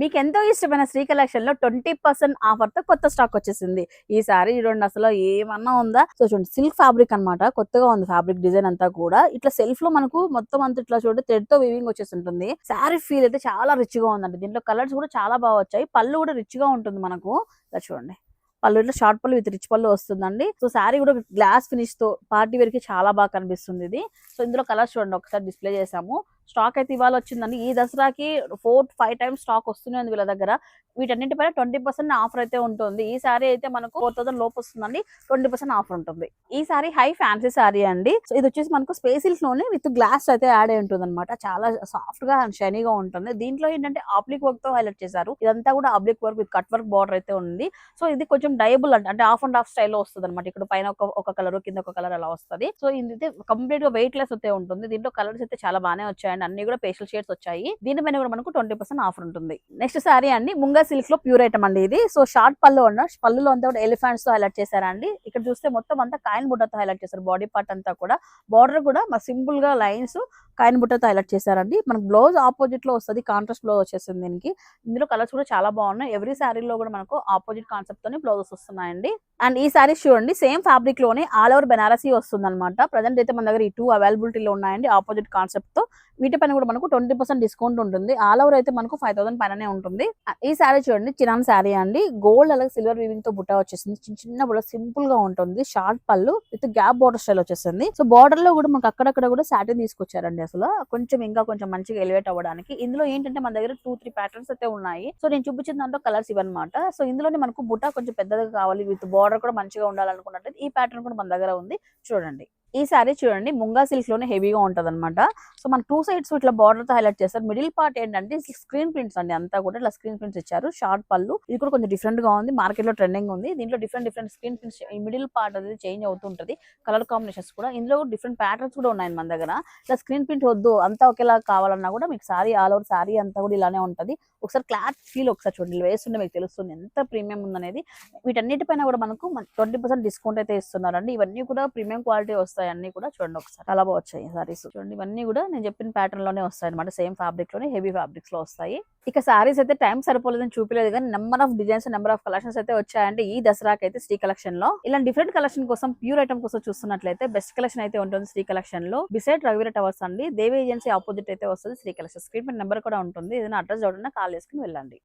మీకు ఎంతో ఇష్టమైన శ్రీ కలెక్షన్లో ట్వంటీ పర్సెంట్ ఆఫర్తో కొత్త స్టాక్ వచ్చేసింది. ఈ సారీ చూడండి అసలు ఏమన్నా ఉందా? సో చూడండి సిల్క్ ఫ్యాబ్రిక్ అన్నమాట. కొత్తగా ఉంది ఫ్యాబ్రిక్ డిజైన్ అంతా కూడా. ఇట్లా సెల్ఫ్లో మనకు మొత్తం అంతా ఇట్లా చూడండి థ్రెడ్తో వివింగ్ వచ్చేసి ఉంటుంది సారీ ఫీల్ అయితే చాలా రిచ్గా ఉందండి. దీంట్లో కలర్స్ కూడా చాలా బాగా వచ్చాయి. పళ్ళు కూడా రిచ్గా ఉంటుంది మనకు. ఇలా చూడండి. పళ్ళు ఇట్లా షార్ట్ పళ్ళు విత్ రిచ్ పళ్ళు వస్తుందండి. సో శారీ కూడా గ్లాస్ ఫినిష్తో పార్టీ వేర్కి చాలా బాగా కనిపిస్తుంది ఇది. సో ఇందులో కలర్స్ చూడండి ఒకసారి డిస్ప్లే చేసాము. స్టాక్ అయితే ఇవాళ వచ్చిందండి. ఈ దసరాకి ఫోర్ ఫైవ్ టైమ్స్ స్టాక్ వస్తూనే ఉంది వీళ్ళ దగ్గర. వీటన్నిటిపైన ట్వంటీ పర్సెంట్ ఆఫర్ అయితే ఉంటుంది. ఈ సారీ అయితే మనకు ఫోర్ థౌసండ్ లోపు వస్తుందండి. ట్వంటీ పర్సెంట్ ఆఫర్ ఉంటుంది. ఈ సారీ హై ఫ్యాన్సీ సారీ అండి. సో ఇది వచ్చేసి మనకు స్పేసిల్స్లోనే విత్ గ్లాస్ అయితే యాడ్ అయి ఉంటుంది అనమాట చాలా సాఫ్ట్గా అండ్ షైనీగా ఉంటుంది. దీంట్లో ఏంటంటే ఆబ్లిక్ వర్క్తో హైలైట్ చేశారు. ఇదంతా కూడా oblique work with cut work border అయితే ఉంది. సో ఇది కొంచెం డయబుల్ అంటే అంటే ఆఫ్ అండ్ హాఫ్ స్టైల్లో వస్తుంది అనమాట ఇక్కడ పైన ఒక ఒక కలర్ కింద ఒక కలర్ అలా వస్తుంది. సో ఇది కంప్లీట్గా వెయిట్ లెస్ అయితే ఉంటుంది. దీంట్లో కలర్స్ అయితే చాలా బాగానే వచ్చాయి అండ్ అన్ని కూడా పేషల్ షేడ్స్ వచ్చాయి. దీనిపైన కూడా మనకు ట్వంటీ పర్సెంట్ ఆఫర్ ఉంటుంది. నెక్స్ట్ సారీ అండి ముంగా సిల్క్లో ప్యూర్ ఐటమ్ అండి ఇది. సో షార్ట్ పళ్ళు ఉన్న పళ్ళులో అంతా కూడా ఎలిఫెంట్స్తో హైలైట్ చేశారండి ఇక్కడ చూస్తే మొత్తం అంతా కాయిన్ బుడ్డతో హైలైట్ చేశారు. బాడీ పార్ట్ అంతా కూడా. బార్డర్ కూడా సింపుల్గా లైన్స్ కాయిన్ బుట్టతో హైలైట్ చేశారండి. మనకు బ్లౌజ్ ఆపోజిట్లో వస్తుంది కాంట్రాస్ట్ బ్లౌజ్ వచ్చేసింది దీనికి. ఇందులో కలర్స్ కూడా చాలా బాగున్నాయి. ఎవ్రీ శారీలో కూడా మనకు ఆపోజిట్ కాన్సెప్ట్ తోనే బ్లౌజెస్ వస్తున్నాయండి. అండ్ ఈ శారీస్ చూడండి సేమ్ ఫ్యాబ్రిక్లోనే ఆల్ ఓవర్ బెనారసీ వస్తుంది అనమాట ప్రజెంట్ అయితే మన దగ్గర ఈ టూ అవైలబిలిటీలో ఉన్నాయండి ఆపోజిట్ కాన్సెప్ట్తో. వీటిపైన కూడా మనకు ట్వంటీ పర్సెంట్ డిస్కౌంట్ ఉంటుంది. ఆల్ ఓవర్ అయితే మనకు ఫైవ్ థౌసండ్ పైననే ఉంటుంది. ఈ శారీ చూడండి చిరాన్ శారీ అండి. గోల్డ్ అలాగే సిల్వర్ వీవింగ్తో బుట్ట వచ్చేసింది. చిన్న చిన్న బుట్ట సింపుల్గా ఉంటుంది. షార్ట్ పళ్ళు విత్ గ్యాప్ బార్డర్ స్టైల్ వచ్చేసింది. సో బార్డర్లో కూడా మనకు అక్కడక్కడ కూడా సాటిన్ తీసుకొచ్చారండి అసలు కొంచెం ఇంకా కొంచెం మంచిగా ఎలివేట్ అవ్వడానికి. ఇందులో ఏంటంటే మన దగ్గర టూ త్రీ ప్యాటర్న్స్ అయితే ఉన్నాయి. సో నేను చూపించిన దాంట్లో కలర్స్ ఇవన్నమాట. సో ఇందులోనే మనకు బుట్ట కొంచెం పెద్దగా కావాలి. విత్ బార్డర్ కూడా మంచిగా ఉండాలనుకున్నట్లయితే ఈ ప్యాటర్న్ కూడా మన దగ్గర ఉంది. చూడండి. ఈ సారీ చూడండి ముంగా సిల్క్లోనే హెవీగా ఉంటుంది అనమాట సో మన టూ సైడ్స్ ఇట్లా బార్డర్తో హైలైట్ చేస్తారు. మిడిల్ పార్ట్ ఏంటంటే స్క్రీన్ ప్రింట్స్ అండి. అంతా కూడా ఇట్లా స్క్రీన్ ప్రింట్స్ ఇచ్చారు. షార్ట్ పళ్ళు. ఇది కూడా కొంచెం డిఫరెంట్గా ఉంది. మార్కెట్లో ట్రెండింగ్ ఉంది. దీంట్లో డిఫరెంట్ డిఫరెంట్ స్క్రీన్ ప్రింట్స్ ఈ మిడిల్ పార్ట్ అనేది చేంజ్ అవుతుంటది కలర్ కాంబినేషన్స్ కూడా. ఇందులో డిఫరెంట్ ప్యాటర్న్స్ కూడా ఉన్నాయి మన దగ్గర. ఇట్లా స్క్రీన్ ప్రింట్ వద్దు. అంతా ఒకేలా కావాలన్నా కూడా మీకు సారీ ఆల్ ఓవర్ సారీ అంతా కూడా ఇలానే ఉంటది. ఒకసారి క్లాత్ ఫీల్ ఒకసారి చూడండి. వేస్తుంటే మీకు తెలుస్తుంది. ఎంత ప్రీమియం ఉందనేది. వీటన్నిటిపైన కూడా మనకు ట్వంటీ పర్సెంట్ డిస్కౌంట్ అయితే ఇస్తున్నారండి. ఇవన్నీ కూడా ప్రీమియం క్వాలిటీ వస్తాయి. అన్ని కూడా చూడండి ఒకసారి. చాలా బాగా వచ్చాయి సారీస్ చూడండి ఇవన్నీ కూడా నేను చెప్పిన ప్యాటర్న్లోనే వస్తాయి అనమాట సేమ్ ఫ్యాబ్రిక్లోనే హెవీ ఫ్యాబ్రిక్స్లో వస్తాయి. ఇక సారీస్ అయితే టైం సరిపోలేదని చూపలేదు కానీ number of designs number of collections అయితే వచ్చాయంటే ఈ దసరాకి అయితే శ్రీ కలెక్షన్లో. ఇలా డిఫరెంట్ కలెక్షన్ కోసం ప్యూర్ ఐటమ్ కోసం చూస్తున్నట్లయితే బెస్ట్ కలెక్షన్ అయితే ఉంటుంది శ్రీ కలెక్షన్లో. బిసైడ్ రవివీర టవర్స్ అండి. దేవి ఏజెన్సీ ఆపోజిట్ అయితే వస్తుంది శ్రీ కలెక్షన్ స్క్రీన్ నెంబర్ కూడా ఉంటుంది. ఏదైనా అడ్రస్ చూడండి కాల్ చేసుకుని వెళ్ళండి.